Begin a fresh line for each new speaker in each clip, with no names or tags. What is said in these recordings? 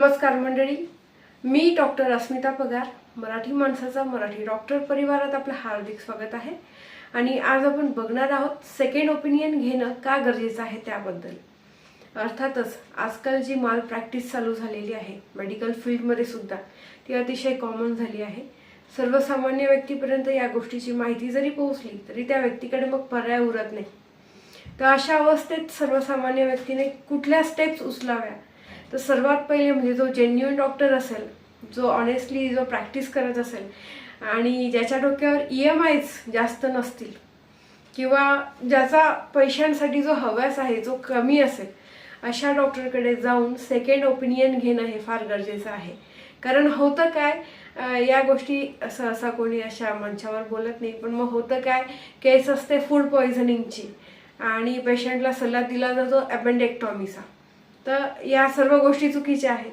नमस्कार मंडळी. मी डॉक्टर अस्मिता पगार. मराठी माणसाचा मराठी डॉक्टर परिवारात आपलं हार्दिक स्वागत आहे. आणि आज आपण बघणार आहोत सेकंड ओपिनियन घेणं का गरजेचं आहे त्याबद्दल. अर्थातच आजकाल जी माल प्रॅक्टिस चालू झालेली आहे मेडिकल फील्डमध्ये सुद्धा ती अतिशय कॉमन झाली आहे. सर्वसामान्य व्यक्तीपर्यंत या गोष्टीची माहिती जरी पोहोचली तरी त्या व्यक्तीकडे मग पर्याय उरत नाही. तर अशा अवस्थेत सर्वसामान्य व्यक्तीने कुठल्या स्टेप्स उचलाव्या? तर सर्वात पहिले म्हणजे जो जेन्युन डॉक्टर असेल जो ऑनेस्टली जो प्रॅक्टिस करत असेल आणि ज्याच्या डोक्यावर ई एम आयच जास्त नसतील किंवा ज्याचा पैशांसाठी जो हव्यास आहे जो कमी असेल अशा डॉक्टरकडे जाऊन सेकंड ओपिनियन घेणं हे फार गरजेचं आहे. कारण होतं काय या गोष्टी सहसा कोणी अशा मंचावर बोलत नाही पण मग होतं काय केस असते फूड पॉयझनिंगची आणि पेशंटला सल्ला दिला जातो अपेंडेक्टॉमीचा तर या सर्व गोष्टी चुकीच्या आहेत.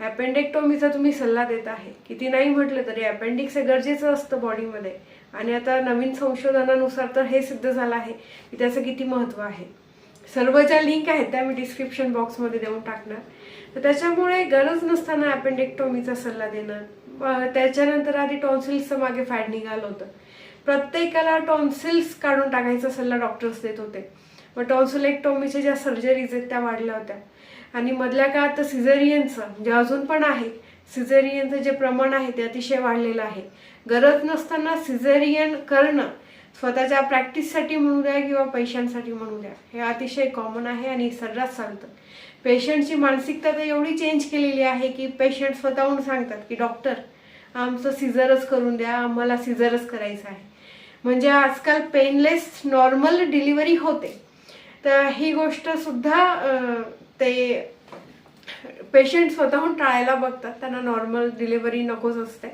ॲपेंडेक्टोमीचा तुम्ही सल्ला देत आहे. किती नाही म्हटलं तरी ॲपेंडिक्स हे गरजेचं असतं बॉडीमध्ये आणि आता नवीन संशोधनानुसार तर हे सिद्ध झालं आहे की त्याचं किती महत्त्व आहे. सर्व ज्या लिंक आहेत त्या मी डिस्क्रिप्शन बॉक्समध्ये देऊन टाकणार. तर त्याच्यामुळे गरज नसताना अपेंडेक्टॉमीचा सल्ला देणं. त्याच्यानंतर आधी टॉन्सिल्सचं मागे फॅड निघालं होतं. प्रत्येकाला टॉन्सिल्स काढून टाकायचा सल्ला डॉक्टर्स देत होते. मग टॉन्सिलेक्टॉमीच्या ज्या सर्जरीज आहेत त्या वाढल्या होत्या. आणि मधल्या काळात तर सिझेरियनचं जे अजून पण आहे सिझेरियनचं जे प्रमाण आहे ते अतिशय वाढलेलं आहे. गरज नसताना सिझेरियन करणं स्वतःच्या प्रॅक्टिससाठी म्हणू द्या किंवा पैशांसाठी म्हणू द्या हे अतिशय कॉमन आहे आणि सर्रास सांगतं पेशंटची मानसिकता तर एवढी चेंज केलेली आहे की पेशंट स्वतःहून सांगतात की डॉक्टर आमचं सिझरच करून द्या आम्हाला सिझरच करायचं आहे. म्हणजे आजकाल पेनलेस नॉर्मल डिलिव्हरी होते. तर ही गोष्ट सुद्धा ते पेशंट स्वतःहून टाळायला बघतात. त्यांना नॉर्मल डिलिव्हरी नकोच असते.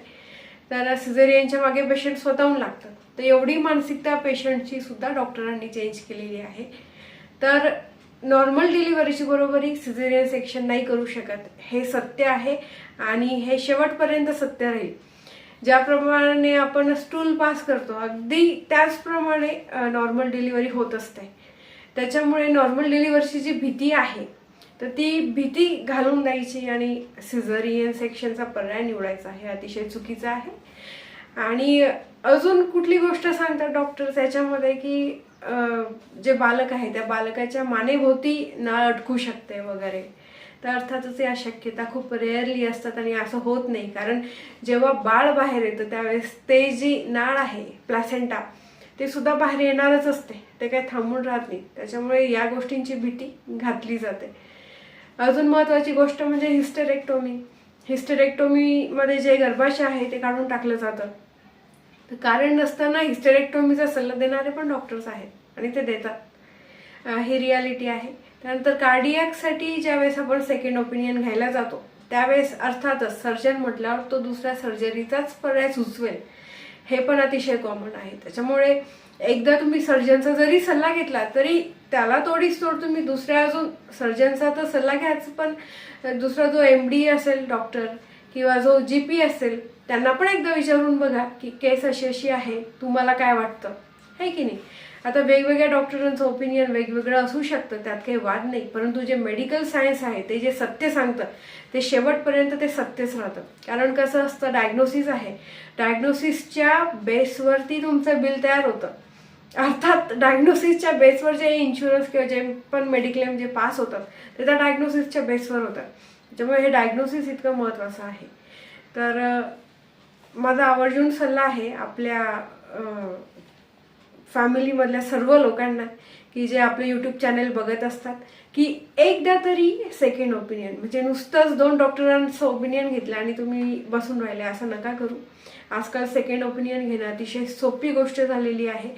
तर सिझेरियनच्या मागे पेशंट स्वतःहून लागतात. तर एवढी मानसिकता पेशंटची सुद्धा डॉक्टरांनी चेंज केलेली आहे. तर नॉर्मल डिलिव्हरीची बरोबरी सिझेरियन सेक्शन नाही करू शकत. हे सत्य आहे आणि हे शेवटपर्यंत सत्य राहील. ज्याप्रमाणे आपण स्टूल पास करतो अगदी त्याचप्रमाणे नॉर्मल डिलिव्हरी होत असते. त्याच्यामुळे नॉर्मल डिलिव्हरीची जी भीती आहे तर ती भीती घालून द्यायची आणि सिझरियन सेक्शनचा पर्याय निवडायचा हे अतिशय चुकीचं आहे. आणि अजून कुठली गोष्ट सांगतात डॉक्टर्स याच्यामध्ये की जे बालक आहे त्या बालकाच्या मानेभोवती नाळ अटकू शकते वगैरे. तर अर्थातच या शक्यता खूप रेअरली असतात आणि असं होत नाही. कारण जेव्हा बाळ बाहेर येतं त्यावेळेस ते जी नाळ आहे प्लॅसेंटा ते सुद्धा बाहेर येणारच असते. ते काही थांबून राहत नाही. त्याच्यामुळे या गोष्टींची भीती घातली जाते. अजून महत्त्वाची गोष्ट म्हणजे हिस्टेरेक्टोमी हिस्टेरेक्टोमीमध्ये जे गर्भाशय आहे ते काढून टाकलं जातं. तर कारण नसताना हिस्टेरेक्टोमीचा सल्ला देणारे पण डॉक्टर्स आहेत आणि ते देतात. ही रियालिटी आहे. त्यानंतर कार्डियॅकसाठी ज्यावेळेस आपण सेकंड ओपिनियन घ्यायला जातो त्यावेळेस अर्थातच सर्जन म्हटल्यावर तो दुसऱ्या सर्जरीचाच पर्याय सुचवेल. हे पण अतिशय कॉमन आहे. त्याच्यामुळे एकदा तुम्ही सर्जनचा जरी सल्ला घेतला तरी त्याला तोडीस तोड तुम्ही दुसऱ्या अजून सर्जनचा तर सल्ला घ्याच पण दुसरा जो एम डी असेल डॉक्टर किंवा जो जी पी असेल त्यांना पण एकदा विचारून बघा की केस अशी अशी आहे तुम्हाला काय वाटतं? आहे की नाही? आता वेगवेगळ्या डॉक्टरांचं ओपिनियन वेगवेगळं असू शकतं त्यात काही वाद नाही. परंतु जे मेडिकल सायन्स आहे ते जे सत्य सांगतं ते शेवटपर्यंत ते सत्यच राहतं. कारण कसं असतं डायग्नोसिस आहे. डायग्नोसिसच्या बेसवरती तुमचं बिल तयार होतं. अर्थात डायग्नोसिसच्या बेसवर जे इन्शुरन्स किंवा जे पण मेडिक्लेम जे पास होतात ते त्या डायग्नोसिसच्या बेसवर होतात. त्याच्यामुळे हे डायग्नोसिस इतकं महत्त्वाचं आहे. तर माझा आवर्जून सल्ला आहे आपल्या फॅमिलीमधल्या सर्व लोकांना की जे आपले यूट्यूब चॅनल बघत असतात की एकदा तरी सेकंड ओपिनियन म्हणजे नुसतंच दोन डॉक्टरांचं ओपिनियन घेतलं आणि तुम्ही बसून राहिले असं नका करू. आजकाल सेकंड ओपिनियन घेणं अतिशय सोपी गोष्ट झालेली आहे.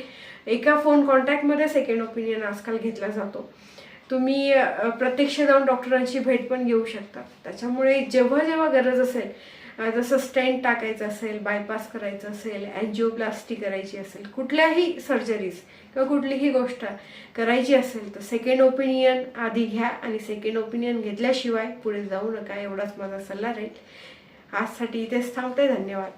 एका फोन कॉन्टॅक्टमध्ये सेकंड ओपिनियन आजकाल घेतला जातो. तुम्ही प्रत्यक्ष जाऊन डॉक्टरांची भेट पण घेऊ शकता. त्याच्यामुळे जेव्हा जेव्हा गरज असेल जसं स्टेंट टाकायचं असेल बायपास करायचं असेल अँजिओप्लास्टी करायची असेल कुठल्याही सर्जरीज किंवा कुठलीही गोष्ट करायची असेल तर सेकंड ओपिनियन आधी घ्या आणि सेकंड ओपिनियन घेतल्याशिवाय पुढे जाऊ नका एवढाच माझा सल्ला राहील. आजसाठी इथेच थांबते. धन्यवाद.